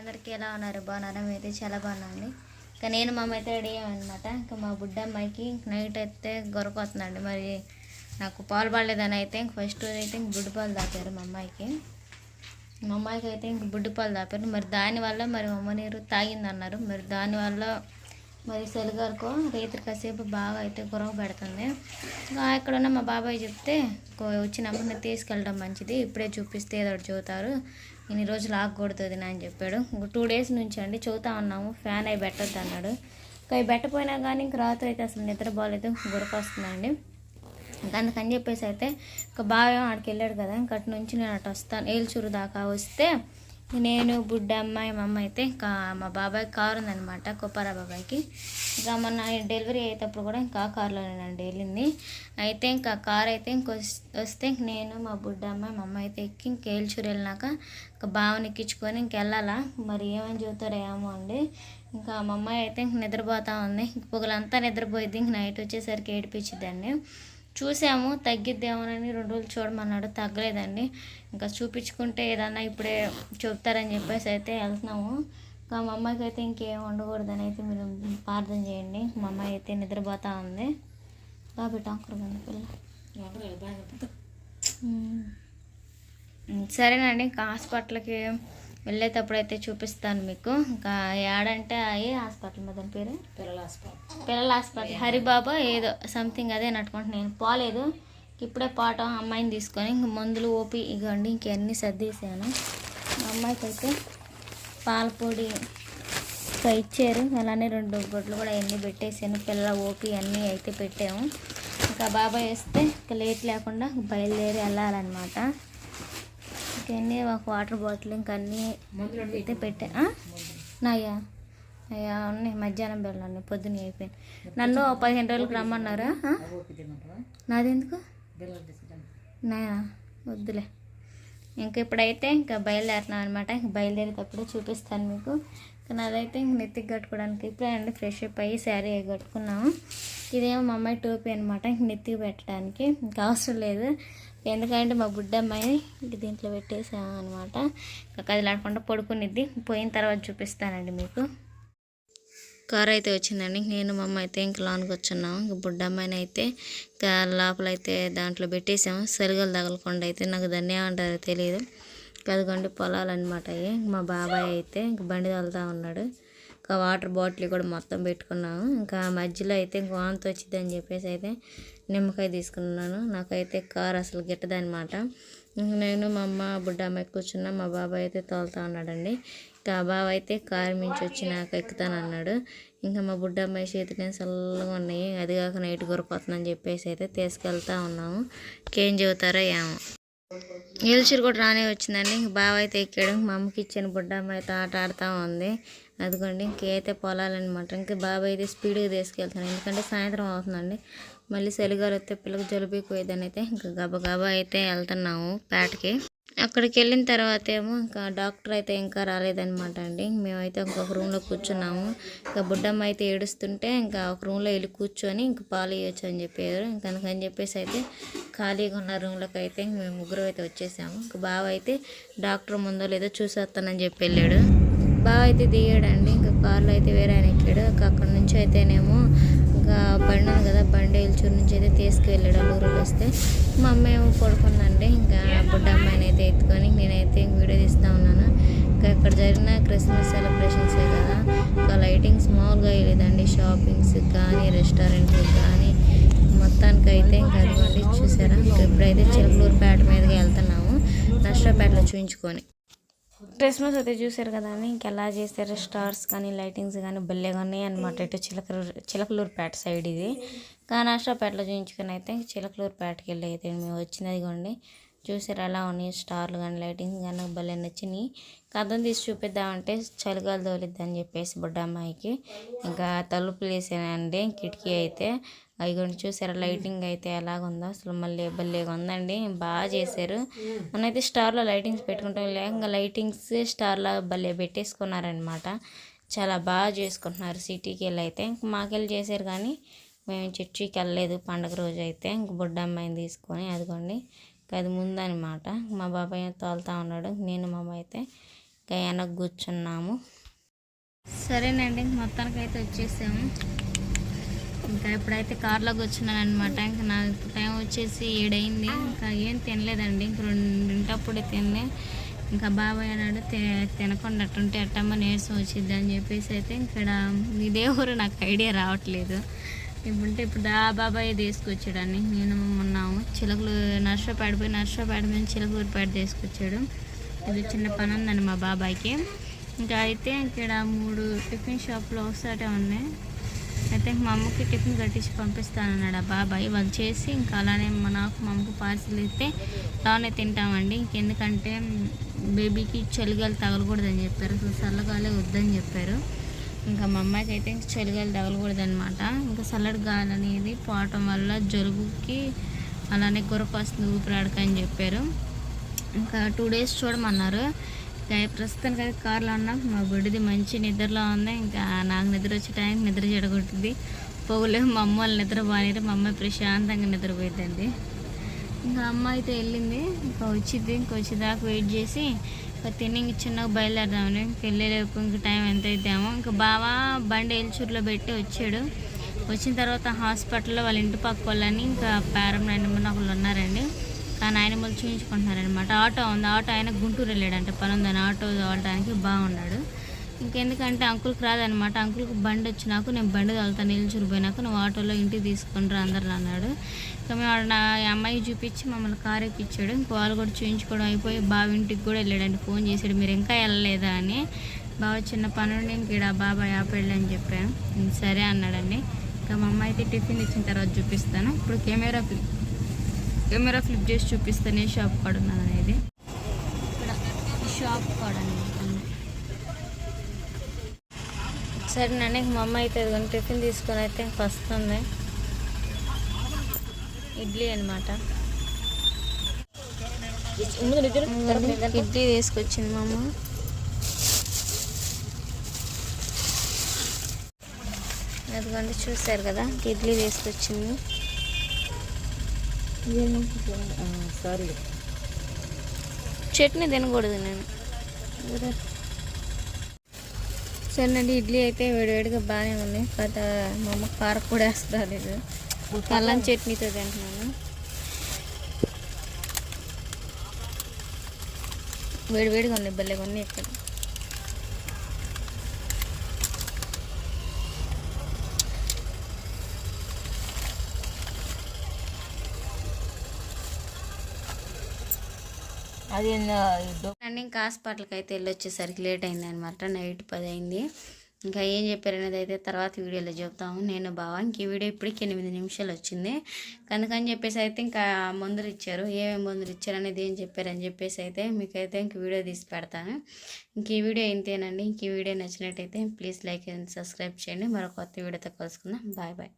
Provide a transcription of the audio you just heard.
అందరికీ ఎలా ఉన్నారు? బాగున్నారా? అయితే చాలా బాగున్నాండి ఇంకా నేను మా అమ్మ అయితే రెడీ అయ్యామన్నమాట. ఇంకా మా బుడ్డ అమ్మాయికి నైట్ అయితే గొరకొస్తుందండి. మరి నాకు పాలు పడలేదని అయితే ఇంక ఫస్ట్ అయితే ఇంక బుడ్డు పాలు దాపారు మా అమ్మాయికి. మా అమ్మాయికి అయితే ఇంక బుడ్డు పాలు దాపారు మరి దానివల్ల మరి మా అమ్మ నీరు తాగిందన్నారు. మరి దానివల్ల మరి సెలగారుకో రైతులు కాసేపు బాగా అయితే గొరవ పెడుతుంది. ఇంకా ఇక్కడ మా బాబాయ్ చెప్తే "కో- వచ్చినప్పుడు తీసుకెళ్ళడం మంచిది. ఇప్పుడే చూపిస్తే ఏదో చదువుతారు చెబుతారు. ఇన్ని రోజులు ఆగకూడదు వదినా" అని చెప్పాడు. ఇంక టూ డేస్ నుంచి అండి చదువుతా ఉన్నాము. ఫ్యాన్ అవి పెట్టద్దు అన్నాడు. ఇంకా అవి పెట్టపోయినా కానీ ఇంక రాత్రి అయితే అసలు నిద్ర బాగాలేదు గురకొస్తుందండి ఇంకా అందుకని చెప్పేసి అయితే ఇంకా బాగా ఆడికి వెళ్ళాడు కదా. ఇంకా అటు నుంచి నేను అటు వస్తాను. ఏల్చూరు దాకా వస్తే నేను బుడ్డ అమ్మాయి మా అమ్మ అయితే ఇంకా మా బాబాయ్ కారు ఉందనమాట కొప్పారా బాబాయ్కి. ఇంకా మొన్న డెలివరీ అయ్యేటప్పుడు కూడా ఇంకా ఆ కారులోనేనండి వెళ్ళింది అయితే ఇంకా కార్ అయితే ఇంక వస్తే ఇంక నేను మా బుడ్డ అమ్మాయి మా అమ్మ అయితే ఎక్కి ఇంక ఏల్చూరు వెళ్ళినాక ఇంకా బావని ఎక్కించుకొని ఇంక వెళ్ళాలా? మరి ఏమని చెబుతారో ఏమో అండి. ఇంకా మా అమ్మాయి అయితే ఇంక నిద్రపోతా ఉంది. ఇంక పొగలంతా నిద్రపోయింది ఇంక నైట్ వచ్చేసరికి ఏడిపించిద్దండి చూసాము తగ్గిద్దేమోనని రెండు రోజులు చూడమన్నాడు. తగ్గలేదండి. ఇంకా చూపించుకుంటే ఏదన్నా ఇప్పుడే చెప్తారని చెప్పేసి అయితే వెళ్తున్నాము. ఇంకా మా అమ్మాయికి అయితే ఇంకేం ఉండకూడదని అయితే మీరు ప్రార్థన చేయండి. మా అమ్మాయి అయితే నిద్రపోతా ఉంది. కాబట్టి అంకురు పిల్ల. సరేనండి ఇంకా హాస్పిటల్కి వెళ్ళేటప్పుడు అయితే చూపిస్తాను మీకు. ఇంకా ఏడంటే ఏ హాస్పిటల్ మీద పేరు? పిల్లల హాస్పిటల్. పిల్లల హాస్పిటల్. హరిబాబా ఏదో సంథింగ్ అదే నట్టుకుంటున్నాను నేను పోలేదు. ఇప్పుడే పాట అమ్మాయిని తీసుకొని ఇంక మందులు ఓపి ఇగండి ఇంకన్నీ సర్దేశాను. మా అమ్మాయికి అయితే పాల పొడి ఇంకా ఇచ్చారు. అలానే రెండు గొడ్లు కూడా అన్నీ పెట్టేసాను పిల్లల ఓపి అన్నీ అయితే పెట్టాము. ఇంకా బాబాయ్ వేస్తే ఇంకా లేట్ లేకుండా బయలుదేరి వెళ్ళాలన్నమాట. ఇంకన్నీ ఒక వాటర్ బాటిల్ ఇంకా అన్నీ అయితే పెట్టా. నాయా అయ్యా ఉన్నాయి. మధ్యాహ్నం వెళ్ళండి పొద్దున్న అయిపోయింది. నన్ను ఓ పదిహేను రోజులకు రమ్మన్నారా? నాదెందుకు? నాయా వద్దులే. ఇంకా ఇప్పుడైతే ఇంకా బయలుదేరుతున్నాం అనమాట ఇంక బయలుదేరేటప్పుడు చూపిస్తాను మీకు. ఇంకా అదైతే ఇంక నెత్తికి కట్టుకోవడానికి ఇప్పుడే అండి ఫ్రెష్ అప్ అయ్యి శారీ కట్టుకున్నాము. ఇదేమో మా అమ్మాయి టోపీ అనమాట ఇంక నెత్తికి పెట్టడానికి. ఇంకా అవసరం లేదు. ఎందుకంటే మా బుడ్డమ్మాయి ఇంక దీంట్లో పెట్టేసాము అనమాట ఇంకా కదిలాడకుండా పడుకునిద్ది. పోయిన తర్వాత చూపిస్తానండి మీకు. కార్ అయితే వచ్చిందండి. నేను మా అమ్మ అయితే ఇంక లోనికి వచ్చున్నాము. ఇంక బుడ్డ అమ్మాయిని అయితే ఇంకా లోపల అయితే దాంట్లో పెట్టేసాము. సరిగలు తగలకుండా అయితే నాకు దాన్ని ఏమంటారో తెలియదు కదగొండి పొలాలు అనమాట అవి మా బాబాయ్ అయితే ఇంక బండి తగులుతూ ఉన్నాడు. ఇంకా వాటర్ బాటిల్ కూడా మొత్తం పెట్టుకున్నాము. ఇంకా మధ్యలో అయితే ఇంక వాంతి వచ్చిందని చెప్పేసి అయితే నిమ్మకాయ తీసుకున్నాను. నాకైతే కార్ అసలు గిట్టదనమాట ఇంక నేను మా అమ్మ బుడ్డ అమ్మాయి కూర్చున్నా. మా బాబాయ్ అయితే తోలుతా ఉన్నాడండి. ఇంకా ఆ బావ అయితే కారు మించి వచ్చి నాకు ఎక్కుతానన్నాడు. ఇంకా మా బుడ్డ అమ్మాయి చేతికి చల్లగా ఉన్నాయి. అది కాక నైట్ గురపోతుందని చెప్పేసి అయితే తీసుకెళ్తా ఉన్నాము. ఇంకేం చెబుతారో ఏమో. ఏల్చూరు కూడా రానే వచ్చిందండి. ఇంక బావ అయితే ఎక్కాడు. మా అమ్మకి ఇచ్చిన బుడ్డ అమ్మాయితో ఆట ఆడుతూ ఉంది. అదిగోండి ఇంకైతే పొలాలన్నమాట ఇంకా బాబాయ్ అయితే స్పీడ్గా తీసుకెళ్తాను ఎందుకంటే సాయంత్రం అవుతుందండి. మళ్ళీ చలిగాలు వస్తే పిల్లకి జలుబు పోయేదని అయితే ఇంకా గబగబా అయితే వెళ్తున్నాము పేటకి అక్కడికి వెళ్ళిన తర్వాత ఏమో ఇంకా డాక్టర్ అయితే ఇంకా రాలేదనమాట అండి. మేమైతే ఇంకొక రూమ్లో కూర్చున్నాము. ఇంకా బుడ్డమ్మ అయితే ఏడుస్తుంటే ఇంకా ఒక రూమ్లో వెళ్ళి కూర్చొని ఇంక పాలు ఇవ్వచ్చు అని చెప్పారు. ఇంకా అందుకని చెప్పేసి అయితే ఖాళీగా ఉన్న రూమ్లోకి అయితే మేము ముగ్గురు అయితే వచ్చేసాము. ఇంక బావ అయితే డాక్టర్ ముందో లేదో చూసేస్తానని చెప్పి వెళ్ళాడు. బావ అయితే దిగాడండి. ఇంకా కార్లో అయితే వేరే ఆయన ఎక్కాడు. అక్కడ నుంచి అయితేనేమో ఇంకా బండి ఉంది కదా బండి ఎల్చూరు నుంచి అయితే తీసుకువెళ్ళాడు అల్లూరులో వస్తే. మా అమ్మ ఏమో పడుకుందండి. ఇంకా బుడ్డ అమ్మాయిని అయితే ఎత్తుకొని నేనైతే ఇంక వీడియో తీస్తూ ఉన్నాను. ఇంకా ఇక్కడ జరిగిన క్రిస్మస్ సెలబ్రేషన్సే కదా. ఇంకా లైటింగ్స్ మామూలుగా వేయలేదండి షాపింగ్స్ కానీ రెస్టారెంట్స్ కానీ మొత్తానికి అయితే ఇంకా అదిగోండి చూసారా? ఇంకా ఇప్పుడైతే చిలకలూరుపేట మీదకి వెళ్తున్నాము. నష్టపేటలో చూయించుకొని. క్రిస్మస్ అయితే చూసారు కదా అని ఇంకెలా చేశారు? స్టార్స్ కానీ లైటింగ్స్ కానీ భలేగా ఉన్నాయి అనమాట ఇటు చిలకలూరు చిలకలూరుపేట సైడ్ ఇది. కానాష్టాపేటలో చూయించుకొని అయితే చిలకలూరుపేటకి వెళ్ళి అయితే మేము వచ్చినది అదిగోండి చూసారు ఎలా ఉన్నాయి? స్టార్లు కానీ లైటింగ్స్ కానీ భలే నచ్చినాయి. కథం తీసి చూపిద్దామంటే చలిగాలు తోలిద్దని అని చెప్పేసి బుడ్డ అమ్మాయికి ఇంకా తలుపులు వేసానండి. కిటికీ అయితే అవి కూడా చూసారా లైటింగ్ అయితే ఎలాగుందో. అసలు మళ్ళీ భలేగా ఉందండి. బాగా చేశారు. మనైతే స్టార్లో లైటింగ్స్ పెట్టుకుంటాం లేక లైటింగ్స్ స్టార్లో భలే పెట్టేసుకున్నారనమాట చాలా బాగా చేసుకుంటున్నారు సిటీకి వెళ్ళి అయితే ఇంక మాకెళ్ళి చేశారు కానీ మేము చర్చికి వెళ్ళలేదు పండగ రోజు అయితే. ఇంక బుడ్డ అమ్మాయిని తీసుకొని అదిగోండి. ఇంక అది ముందనమాట మా బాబాయ్ తోలుతా ఉన్నాడు. నేను మా అమ్మ అయితే ఇంకా వెనక్కి కూర్చున్నాము. సరేనండి. మొత్తానికి అయితే వచ్చేసాము. ఇంకా ఇప్పుడైతే కార్లోకి వచ్చినాను అనమాట ఇంకా నాకు టైం వచ్చేసి ఏడైంది. ఇంకా ఏం తినలేదండి. ఇంక రెండింటప్పుడే తినలే. ఇంకా బాబాయ్ అన్నాడు తినకుండా అట్టుంటే అట్టమ్మ నీరసం వచ్చింది అని చెప్పేసి అయితే ఇక్కడ ఇదే ఊరు నాకు ఐడియా రావట్లేదు. ఇప్పుడంటే ఇప్పుడు ఆ బాబాయ్ తీసుకొచ్చాడని నేను ఉన్నాము. చిలకలు నర్సరాపేట పోయి నర్సరాపేట మీద చిలకూరుపేట తీసుకొచ్చాడు. ఇది చిన్న పని ఉందండి మా బాబాయ్కి. ఇంకా అయితే ఇక్కడ మూడు టిఫిన్ షాప్లు ఒకసారి ఉన్నాయి. అయితే మా అమ్మకి టిఫిన్ కట్టించి పంపిస్తానన్నాడు. ఆ బాబాయ్ వాళ్ళు చేసి ఇంకా అలానే నాకు మా అమ్మకు పార్సిల్ ఇస్తే అలానే తింటామండి. ఇంకెందుకంటే బేబీకి చలిగాలి తగలకూడదని చెప్పారు. అసలు చల్లగాలే వద్దని చెప్పారు. ఇంకా మా అమ్మాయికి అయితే ఇంక చలిగాలి తగలకూడదు అనమాట ఇంకా చల్లటి గాలి అనేది పోవటం వల్ల జలుబుకి అలానే గురక వస్తుంది ఊపిరాడక అని చెప్పారు. ఇంకా టూ డేస్ చూడమన్నారు. ప్రస్తుతానికి అయితే కార్లో ఉన్నాం. మా బిడ్డది మంచి నిద్రలో ఉంది. ఇంకా నాకు నిద్ర వచ్చే టైంకి నిద్ర చెడగొట్టింది పోగులే మా అమ్మ వాళ్ళు నిద్ర బాగానే మా అమ్మాయి ప్రశాంతంగా నిద్రపోయిందండి ఇంకా అమ్మ అయితే వెళ్ళింది. ఇంకా వచ్చింది. ఇంకా వచ్చేదాకా వెయిట్ చేసి ఇంకా తిని చిన్నగా బయలుదేరదామని ఇంక వెళ్ళేలోపు ఇంక టైం ఎంత అవుతామో ఇంకా బావా బండి ఏల్చూరులో పెట్టి వచ్చాడు. వచ్చిన తర్వాత హాస్పిటల్లో వాళ్ళ ఇంటి పక్క వాళ్ళని ఇంకా పేరం నాయనమ్మ ఒకళ్ళు ఉన్నారండి. తన ఆయన మళ్ళీ చూపించుకుంటున్నారనమాట ఆటో ఉంది. ఆటో ఆయన గుంటూరు వెళ్ళాడంట. పని ఉందని ఆటో తోలడానికి బాగున్నాడు. ఇంకెందుకంటే అంకుల్కి రాదనమాట అంకుల్కి బండి వచ్చినాక నేను బండి తోలుతాను నిల్చుని పోయినాక నువ్వు ఆటోలో ఇంటికి తీసుకొని రా అందరు అన్నాడు. ఇంకా మేము ఆడ నా అమ్మాయి చూపించి మమ్మల్ని కారు ఎక్కిచ్చాడు. ఇంకో వాళ్ళు కూడా చూపించుకోవడం అయిపోయి బావి ఇంటికి కూడా వెళ్ళాడండి ఫోన్ చేశాడు. మీరు ఇంకా వెళ్ళలేదా అని. బావ చిన్న పని ఉండి ఇంక ఈడ బాబాయ్ ఆపేళ్ళు అని చెప్పాను. సరే అన్నాడండి. ఇంకా మా అమ్మ అయితే టిఫిన్ ఇచ్చిన తర్వాత చూపిస్తాను. ఇప్పుడు కెమెరా కెమెరా ఫ్లిప్ చేసి చూపిస్తాను షాప్ కాడ ఉన్నాను అనేది. ఇక్కడ షాప్ కాడ సరేనండి ఇంక మా అమ్మ అయితే టిఫిన్ తీసుకొని అయితే వస్తుంది. ఇడ్లీ అనమాట ఇడ్లీ తీసుకొచ్చింది మా అమ్మ. అదిగోండి చూసారు కదా ఇడ్లీ తీసుకొచ్చింది. సారీ చట్నీ తినకూడదు నేను. సరేనండి ఇడ్లీ అయితే వేడివేడిగా బాగానే ఉంది. కాకపోతే మా అమ్మ కారం కూడా వేస్తారు లేదు అల్లం చట్నీతో తింటున్నాను. వేడివేడిగా ఉన్నాయి భలేగా ఉన్నాయి ఇక్కడ. అది అండి ఇంకా హాస్పిటల్కి అయితే వెళ్ళొచ్చేసరికి లేట్ అయింది అనమాట నైట్ పది అయింది. ఇంకా ఏం చెప్పారు అనేది అయితే తర్వాత వీడియోలో చెప్తాము. నేను బావ ఇంక ఈ వీడియో ఇప్పటికి ఎనిమిది నిమిషాలు వచ్చింది. కనుకని చెప్పేసి అయితే ఇంకా మందులు ఇచ్చారు. ఏమేమి మందులు ఇచ్చారు అనేది ఏం చెప్పారని చెప్పేసి అయితే మీకైతే ఇంక వీడియో తీసి పెడతాను. ఇంక ఈ వీడియో ఇంతేనండి. ఇంక ఈ వీడియో నచ్చినట్టయితే ప్లీజ్ లైక్ అండ్ సబ్స్క్రైబ్ చేయండి. మరో కొత్త వీడియోతో కలుసుకుందాం. Bye bye.